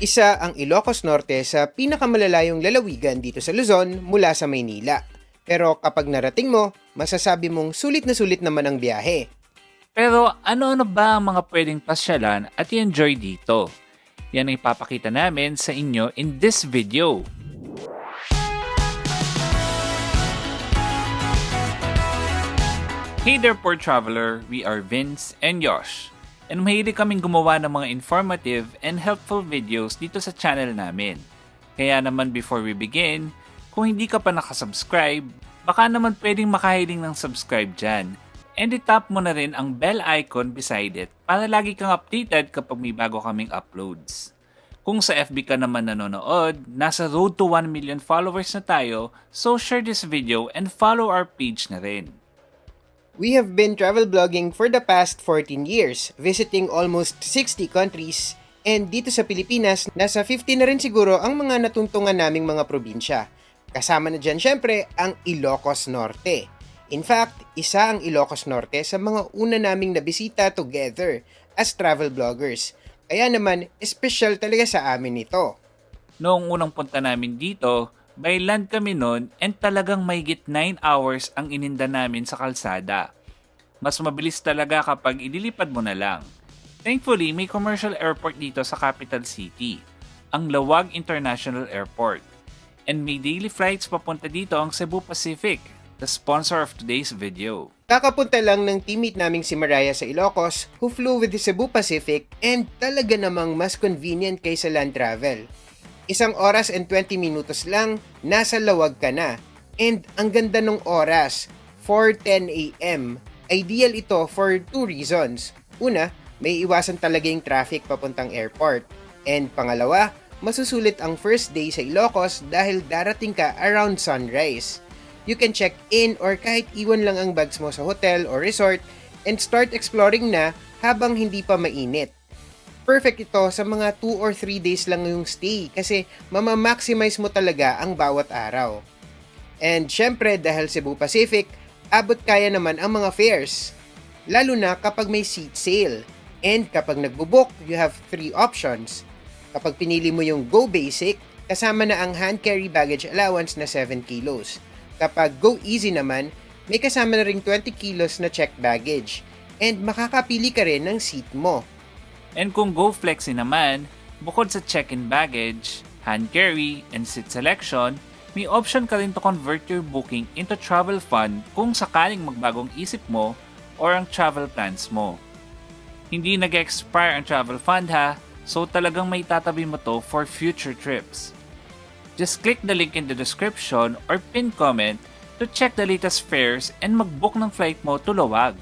Isa ang Ilocos Norte sa pinakamalalayong lalawigan dito sa Luzon mula sa Maynila. Pero kapag narating mo, masasabi mong sulit na sulit naman ang biyahe. Pero ano-ano ba ang mga pwedeng pasyalan at i-enjoy dito? Yan ang ipapakita namin sa inyo in this video. Hey there, poor traveler! We are Vince and Yosh. And mahilig kaming gumawa ng mga informative and helpful videos dito sa channel namin. Kaya naman before we begin, kung hindi ka pa nakasubscribe, baka naman pwedeng makahiling ng subscribe dyan. And itap mo na rin ang bell icon beside it para lagi kang updated kapag may bago kaming uploads. Kung sa FB ka naman nanonood, nasa road to 1 million followers na tayo, so share this video and follow our page na rin. We have been travel blogging for the past 14 years, visiting almost 60 countries, and dito sa Pilipinas, nasa 50 na rin siguro ang mga natuntungan naming mga probinsya. Kasama na dyan syempre ang Ilocos Norte. In fact, isa ang Ilocos Norte sa mga una naming nabisita together as travel bloggers. Kaya naman, espesyal talaga sa amin ito. Noong unang punta namin dito, by land kami noon and talagang mahigit 9 hours ang ininda namin sa kalsada. Mas mabilis talaga kapag ililipad mo na lang. Thankfully, may commercial airport dito sa capital city, ang Lawag International Airport. And may daily flights papunta dito ang Cebu Pacific, the sponsor of today's video. Kakapunta lang ng teammate naming si Mariah sa Ilocos who flew with the Cebu Pacific and talaga namang mas convenient kaysa land travel. Isang oras and 20 minutos lang, nasa lawag ka na. And ang ganda ng oras, 4.10 a.m. Ideal ito for two reasons. Una, may iwasan talaga yung traffic papuntang airport. And pangalawa, masusulit ang first day sa Ilocos dahil darating ka around sunrise. You can check in or kahit iwan lang ang bags mo sa hotel or resort and start exploring na habang hindi pa mainit perfect ito sa mga 2 or 3 days lang yung stay kasi mamamaximize mo talaga ang bawat araw. And syempre dahil Cebu Pacific, abot kaya naman ang mga fares. Lalo na kapag may seat sale. And kapag nagbubook, you have 3 options. Kapag pinili mo yung Go Basic, kasama na ang hand carry baggage allowance na 7 kilos. Kapag Go Easy naman, may kasama na ring 20 kilos na checked baggage. And makakapili ka rin ng seat mo. And kung Go Flexi naman, bukod sa check-in baggage, hand carry, and seat selection, may option ka rin to convert your booking into travel fund kung sakaling magbagong isip mo or ang travel plans mo. Hindi nag-expire ang travel fund ha, so talagang may tatabi mo to for future trips. Just click the link in the description or pin comment to check the latest fares and mag-book ng flight mo to Luwag.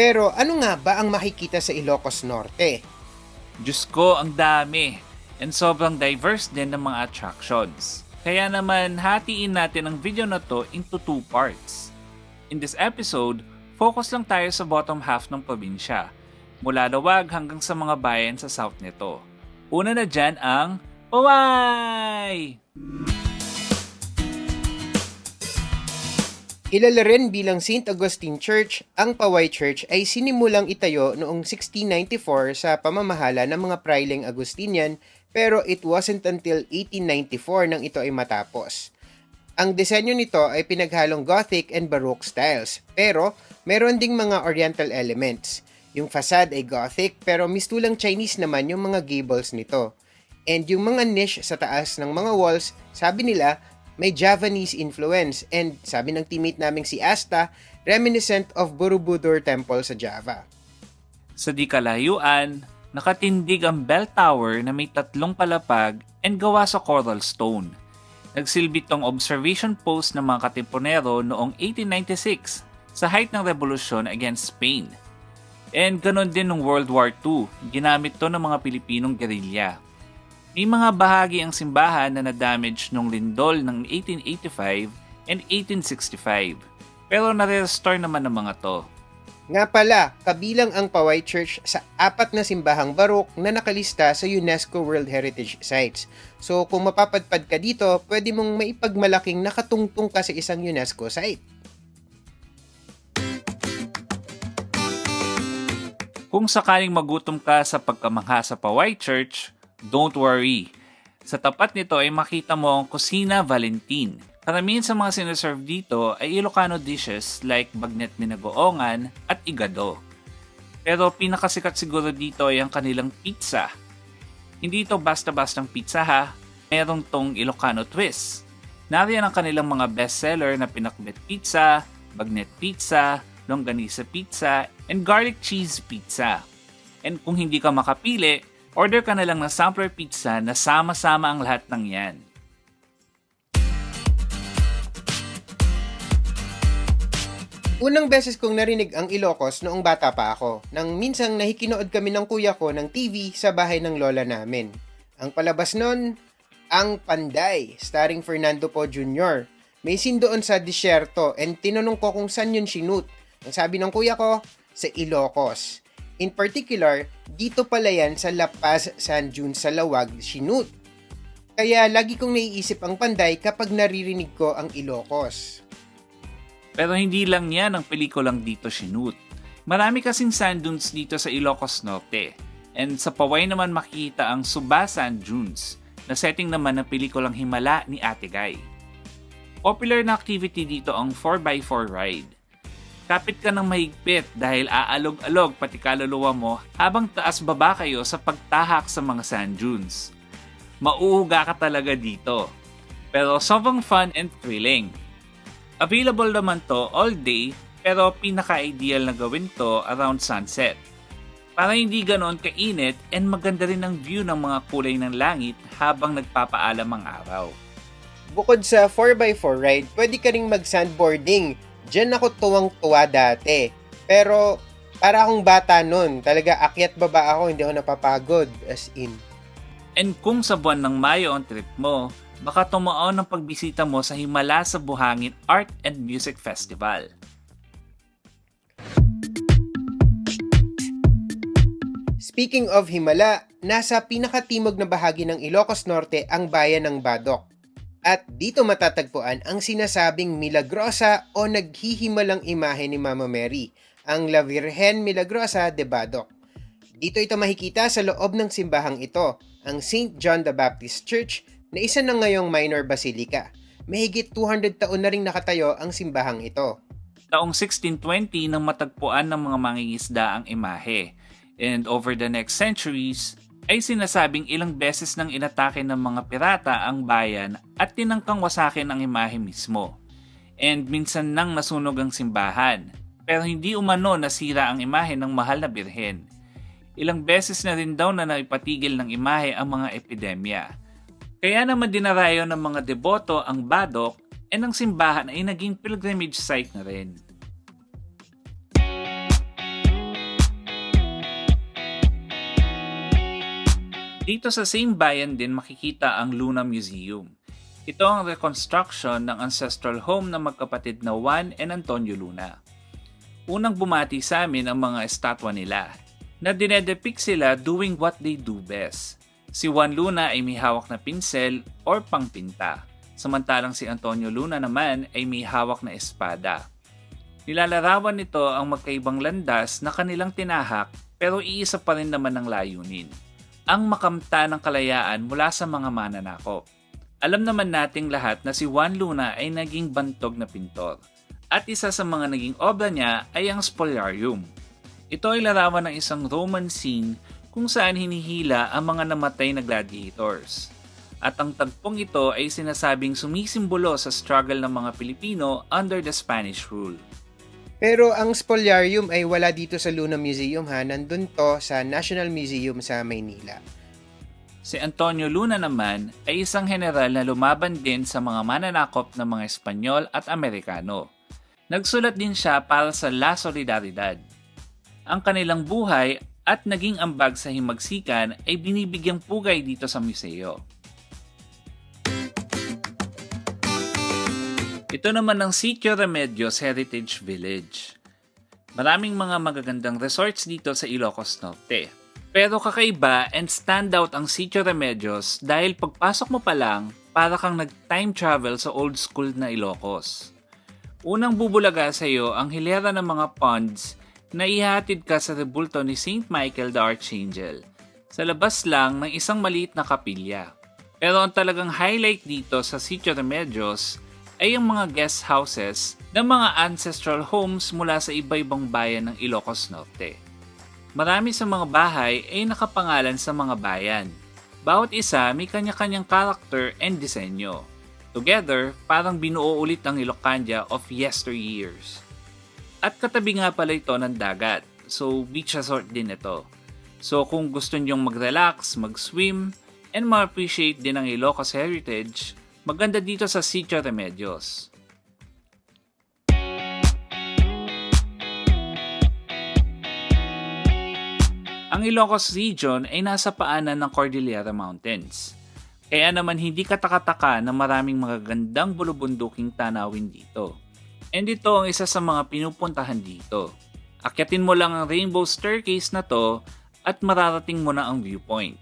Pero ano nga ba ang makikita sa Ilocos Norte? Diyos ko, ang dami. And sobrang diverse din ng mga attractions. Kaya naman, hatiin natin ang video na to into two parts. In this episode, focus lang tayo sa bottom half ng probinsya, mula Lawag hanggang sa mga bayan sa south nito. Una na dyan ang Paway! Kilala rin bilang St. Augustine Church, ang Paway Church ay sinimulang itayo noong 1694 sa pamamahala ng mga Priling Agustinian pero it wasn't until 1894 nang ito ay matapos. Ang disenyo nito ay pinaghalong Gothic and Baroque styles pero meron ding mga Oriental elements. Yung facade ay Gothic pero mistulang Chinese naman yung mga gables nito. And yung mga niche sa taas ng mga walls, sabi nila, may Javanese influence and sabi ng teammate naming si Asta, reminiscent of Borobudur Temple sa Java. Sa di kalayuan, nakatindig ang bell tower na may tatlong palapag and gawa sa coral stone. Nagsilbi tong observation post ng mga katipunero noong 1896 sa height ng revolusyon against Spain. And ganon din ng World War II, ginamit to ng mga Pilipinong gerilya. May mga bahagi ang simbahan na na-damage nung lindol ng 1885 and 1865. Pero nare-restore naman ng mga to. Nga pala, kabilang ang Paway Church sa apat na simbahang barok na nakalista sa UNESCO World Heritage Sites. So kung mapapadpad ka dito, pwede mong maipagmalaking nakatungtong ka sa isang UNESCO site. Kung sakaling magutom ka sa pagkamangha sa Paway Church, Don't worry. Sa tapat nito ay makita mo ang Kusina Valentin. Karamihan sa mga sinaserve dito ay Ilocano dishes like bagnet minagoongan at igado. Pero pinakasikat siguro dito ay ang kanilang pizza. Hindi ito basta-bastang pizza ha, merong tong Ilocano twist. Nariyan ang kanilang mga bestseller na pinakbet pizza, bagnet pizza, longganisa pizza, and garlic cheese pizza. And kung hindi ka makapili, order ka na lang ng sampler pizza na sama-sama ang lahat ng yan. Unang beses kong narinig ang Ilocos noong bata pa ako, nang minsang nahikinood kami ng kuya ko ng TV sa bahay ng lola namin. Ang palabas nun, Ang Panday, starring Fernando Po Jr. May scene doon sa disyerto and tinanong ko kung saan yun sinut. Ang sabi ng kuya ko, sa Ilocos. In particular, dito pala yan sa La Paz, San Jun, sa Lawag, sinut. Kaya lagi kong naiisip ang Panday kapag naririnig ko ang Ilocos. Pero hindi lang yan ang pelikulang dito sinut. Marami kasing sand dunes dito sa Ilocos Norte. And sa Paway naman makikita ang Suba Sand Dunes na setting naman ng pelikulang Himala ni Ate Guy. Popular na activity dito ang 4x4 ride. Kapit ka ng mahigpit dahil aalog-alog pati kaluluwa mo habang taas-baba kayo sa pagtahak sa mga sand dunes. Mauuga ka talaga dito. Pero sobrang fun and thrilling. Available naman to all day pero pinaka-ideal na gawin to around sunset. Para hindi ganon kainit and maganda rin ang view ng mga kulay ng langit habang nagpapaalam ang araw. Bukod sa 4x4 ride, pwede ka ring mag-sandboarding. Diyan ako tuwang-tuwa dati. Pero para akong bata nun, talaga akyat baba ako, hindi ako napapagod. As in. And kung sa buwan ng Mayo ang trip mo, baka tumaon ang pagbisita mo sa Himala sa Buhangin Art and Music Festival. Speaking of Himala, nasa pinakatimog na bahagi ng Ilocos Norte ang bayan ng Badok. At dito matatagpuan ang sinasabing milagrosa o naghihimalang imahe ni Mama Mary, ang La Virgen Milagrosa de Badok. Dito ito makikita sa loob ng simbahang ito, ang St. John the Baptist Church na isa na ngayong minor basilica. Mahigit 200 taon na ring nakatayo ang simbahang ito. Taong 1620 nang matagpuan ng mga mangingisda ang imahe. And over the next centuries, ay sinasabing ilang beses nang inatake ng mga pirata ang bayan at tinangkang wasakin ang imahe mismo. And minsan nang nasunog ang simbahan, pero hindi umano nasira ang imahe ng mahal na birhen. Ilang beses na rin daw na naipatigil ng imahe ang mga epidemya. Kaya naman dinarayo ng mga deboto ang Badok and ang simbahan ay naging pilgrimage site na rin. Dito sa same bayan din makikita ang Luna Museum. Ito ang reconstruction ng ancestral home ng magkapatid na Juan and Antonio Luna. Unang bumati sa amin ang mga estatwa nila na dinedepict sila doing what they do best. Si Juan Luna ay may hawak na pinsel or pangpinta, samantalang si Antonio Luna naman ay may hawak na espada. Nilalarawan nito ang magkaibang landas na kanilang tinahak pero iisa pa rin naman ang layunin ang makamta ng kalayaan mula sa mga mananakop. Alam naman nating lahat na si Juan Luna ay naging bantog na pintor. At isa sa mga naging obra niya ay ang Spoliarium. Ito ay larawan ng isang Roman scene kung saan hinihila ang mga namatay na gladiators. At ang tagpong ito ay sinasabing sumisimbolo sa struggle ng mga Pilipino under the Spanish rule. Pero ang Spoliarium ay wala dito sa Luna Museum ha, nandun to sa National Museum sa Maynila. Si Antonio Luna naman ay isang general na lumaban din sa mga mananakop ng mga Espanyol at Amerikano. Nagsulat din siya para sa La Solidaridad. Ang kanilang buhay at naging ambag sa himagsikan ay binibigyang pugay dito sa museo. Ito naman ang Sitio Remedios Heritage Village. Maraming mga magagandang resorts dito sa Ilocos Norte. Pero kakaiba and standout ang Sitio Remedios dahil pagpasok mo pa lang, para kang nag-time travel sa old school na Ilocos. Unang bubulaga sa iyo ang hilera ng mga ponds na ihatid ka sa rebulto ni St. Michael the Archangel. sa labas lang ng isang maliit na kapilya. Pero ang talagang highlight dito sa Sitio Remedios ay ang mga guest houses ng mga ancestral homes mula sa iba-ibang bayan ng Ilocos Norte. Marami sa mga bahay ay nakapangalan sa mga bayan. Bawat isa may kanya-kanyang character and disenyo. Together, parang binuo ulit ang Ilocandia of yesteryears. At katabi nga pala ito ng dagat, so beach resort din ito. So kung gusto nyong mag-relax, mag-swim, and ma-appreciate din ang Ilocos heritage, maganda dito sa Sitio Remedios. Ang Ilocos region ay nasa paanan ng Cordillera Mountains. Kaya naman hindi katakataka na maraming magagandang bulubunduking tanawin dito. And ito ang isa sa mga pinupuntahan dito. Akyatin mo lang ang rainbow staircase na to at mararating mo na ang viewpoint.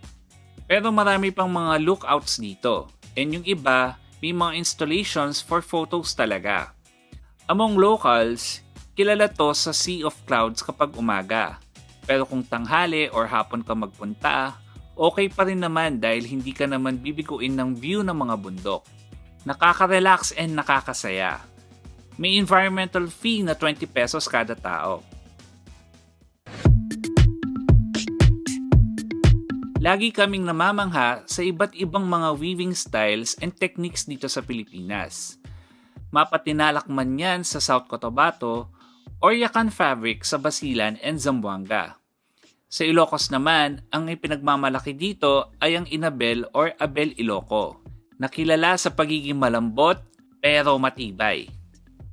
Pero marami pang mga lookouts dito. And yung iba, may mga installations for photos talaga. Among locals, kilala to sa Sea of Clouds kapag umaga. Pero kung tanghali or hapon ka magpunta, okay pa rin naman dahil hindi ka naman bibiguin ng view ng mga bundok. Nakaka-relax and nakakasaya. May environmental fee na 20 pesos kada tao. Lagi kaming namamangha sa iba't ibang mga weaving styles and techniques dito sa Pilipinas. Mapatinalak man yan sa South Cotabato or Yakan Fabric sa Basilan and Zamboanga. Sa Ilocos naman, ang ipinagmamalaki dito ay ang Inabel or Abel Iloco, na kilala sa pagiging malambot pero matibay.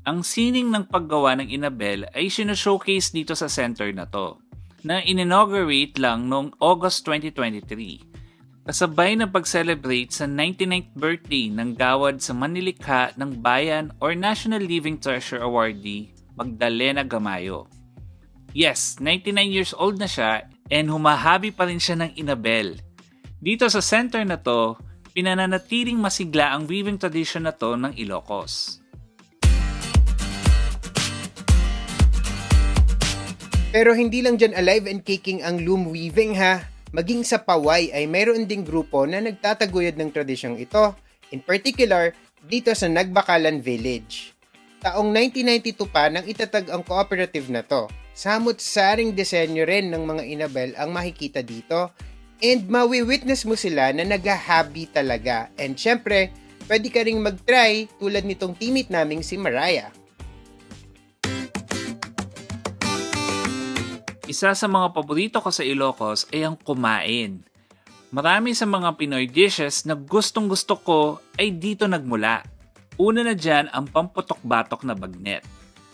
Ang sining ng paggawa ng Inabel ay sinashowcase dito sa center na to, na in-inaugurate lang noong August 2023. Kasabay ng pag-celebrate sa 99th birthday ng gawad sa Manilikha ng Bayan or National Living Treasure Awardee Magdalena Gamayo. Yes, 99 years old na siya and humahabi pa rin siya ng Inabel. Dito sa center na to, pinananatiling masigla ang weaving tradition na to ng Ilocos. Pero hindi lang dyan alive and kicking ang loom weaving ha. Maging sa Paway ay mayroon ding grupo na nagtataguyod ng tradisyong ito. In particular, dito sa Nagbakalan Village. Taong 1992 pa nang itatag ang cooperative na to. Samot-saring disenyo rin ng mga Inabel ang makikita dito. And mawi-witness mo sila na naghahabi talaga. And syempre, pwede ka ring mag-try tulad nitong teammate naming si Mariah. Isa sa mga paborito ko sa Ilocos ay ang kumain. Marami sa mga Pinoy dishes na gustong gusto ko ay dito nagmula. Una na dyan ang pamputok-batok na bagnet,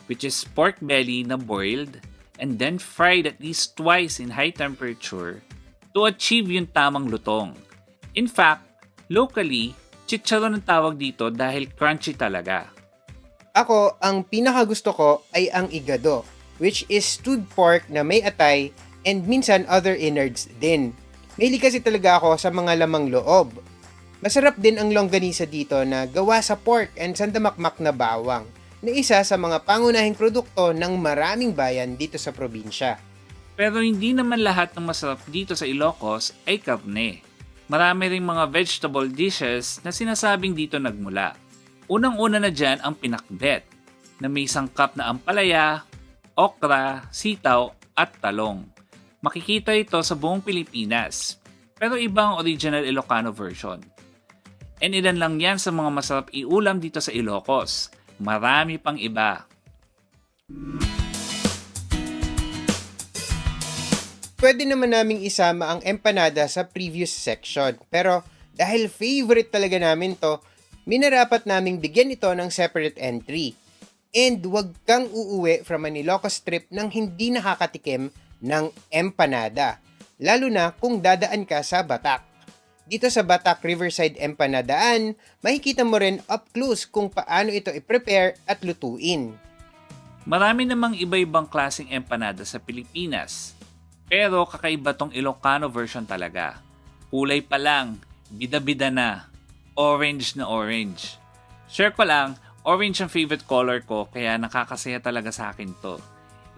which is pork belly na boiled and then fried at least twice in high temperature to achieve yung tamang lutong. In fact, locally, chicharon ang tawag dito dahil crunchy talaga. Ako, ang pinakagusto ko ay ang igado, which is stewed pork na may atay and minsan other innards din. Maili kasi talaga ako sa mga lamang loob. Masarap din ang longganisa dito na gawa sa pork and sandamakmak na bawang, na isa sa mga pangunahing produkto ng maraming bayan dito sa probinsya. Pero hindi naman lahat ng masarap dito sa Ilocos ay karne. Marami ring mga vegetable dishes na sinasabing dito nagmula. Unang-una na dyan ang pinakbet, na may sangkap na ampalaya, okra, sitaw at talong. Makikita ito sa buong Pilipinas, pero iba ang original Ilocano version. And ilan lang yan sa mga masarap iulam dito sa Ilocos. Marami pang iba. Pwede naman naming isama ang empanada sa previous section, pero dahil favorite talaga namin to, minarapat naming bigyan ito ng separate entry. And wag kang uuwi from an Ilocos trip nang hindi nakakatikim ng empanada. Lalo na kung dadaan ka sa Batak. Dito sa Batak Riverside Empanadaan, makikita mo rin up close kung paano ito i-prepare at lutuin. Marami namang iba-ibang klaseng empanada sa Pilipinas. Pero kakaiba tong Ilocano version talaga. Kulay pa lang, bida-bida na, orange na orange. Share ko lang, orange ang favorite color ko kaya nakakasaya talaga sa akin to.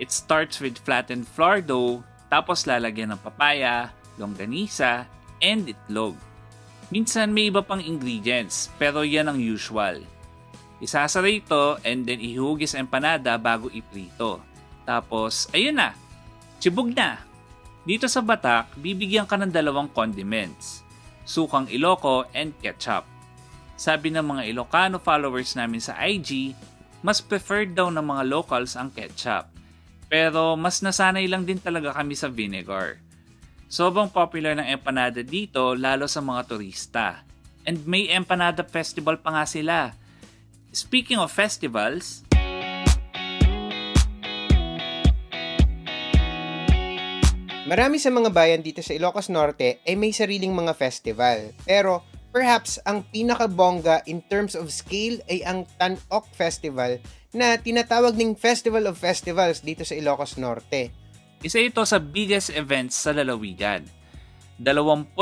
It starts with flattened flour dough, tapos lalagyan ng papaya, longganisa, and itlog. Minsan may iba pang ingredients, pero yan ang usual. Isasara ito and then ihugis empanada bago iprito. Tapos, ayun na, chibog na. Dito sa Batak, bibigyan ka ng dalawang condiments, sukang Ilocos and ketchup. Sabi ng mga Ilocano followers namin sa IG, mas preferred daw ng mga locals ang ketchup. Pero mas nasanay lang din talaga kami sa vinegar. Sobrang popular ng empanada dito lalo sa mga turista. And may empanada festival pa nga sila. Speaking of festivals, Marami sa mga bayan dito sa Ilocos Norte ay may sariling mga festival. Pero perhaps ang pinakabongga in terms of scale ay ang Tan-Ok Festival na tinatawag ning Festival of Festivals dito sa Ilocos Norte. isa ito sa biggest events sa lalawigan. 23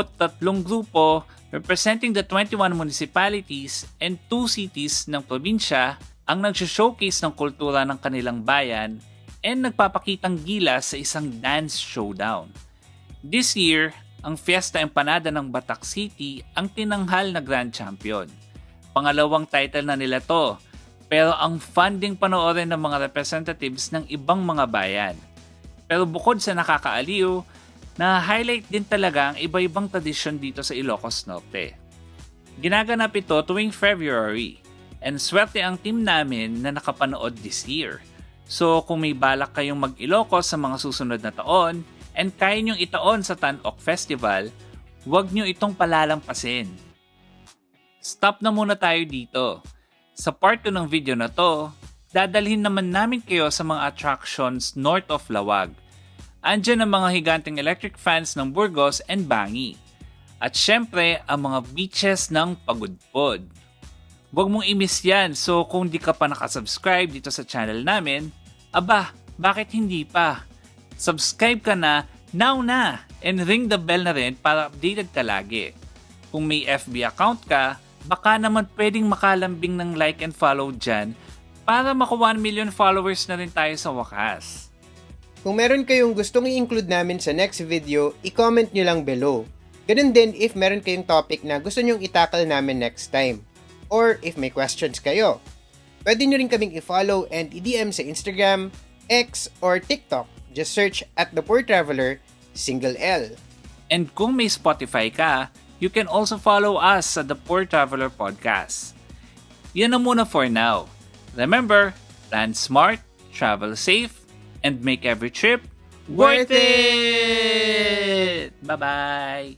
grupo representing the 21 municipalities and 2 cities ng probinsya ang nagsho-showcase ng kultura ng kanilang bayan and nagpapakitang gilas sa isang dance showdown. This year, ang Fiesta Empanada ng Batak City ang tinanghal na grand champion. Pangalawang title na nila to, pero ang funding panoorin ng mga representatives ng ibang mga bayan. Pero bukod sa nakakaaliw, na-highlight din talaga ang iba-ibang tradisyon dito sa Ilocos Norte. Ginaganap ito tuwing February, and swerte ang team namin na nakapanood this year. So kung may balak kayong mag-Ilocos sa mga susunod na taon, and kaya nyong itaon sa Tan-Ok Festival, huwag nyo itong palalampasin. Stop na muna tayo dito. Sa part 2 ng video na to, dadalhin naman namin kayo sa mga attractions north of Lawag. Andyan ang mga higanteng electric fans ng Burgos and Bangi. At syempre, ang mga beaches ng Pagudpod. Huwag mong i-miss yan, so kung di ka pa nakasubscribe dito sa channel namin, aba, bakit hindi pa? Subscribe ka na, now na! And ring the bell na rin para updated ka lagi. Kung may FB account ka, baka naman pwedeng makalambing ng like and follow dyan para maka 1 million followers na rin tayo sa wakas. Kung meron kayong gustong i-include namin sa next video, i-comment nyo lang below. Ganun din if meron kayong topic na gusto nyong itakal namin next time. Or if may questions kayo. Pwede nyo rin kaming i-follow and i-DM sa Instagram, X, or TikTok. Just search at The Poor Traveler, single L. And kung may Spotify ka, you can also follow us at The Poor Traveler Podcast. Yan na muna for now. Remember, plan smart, travel safe, and make every trip worth it! Bye-bye!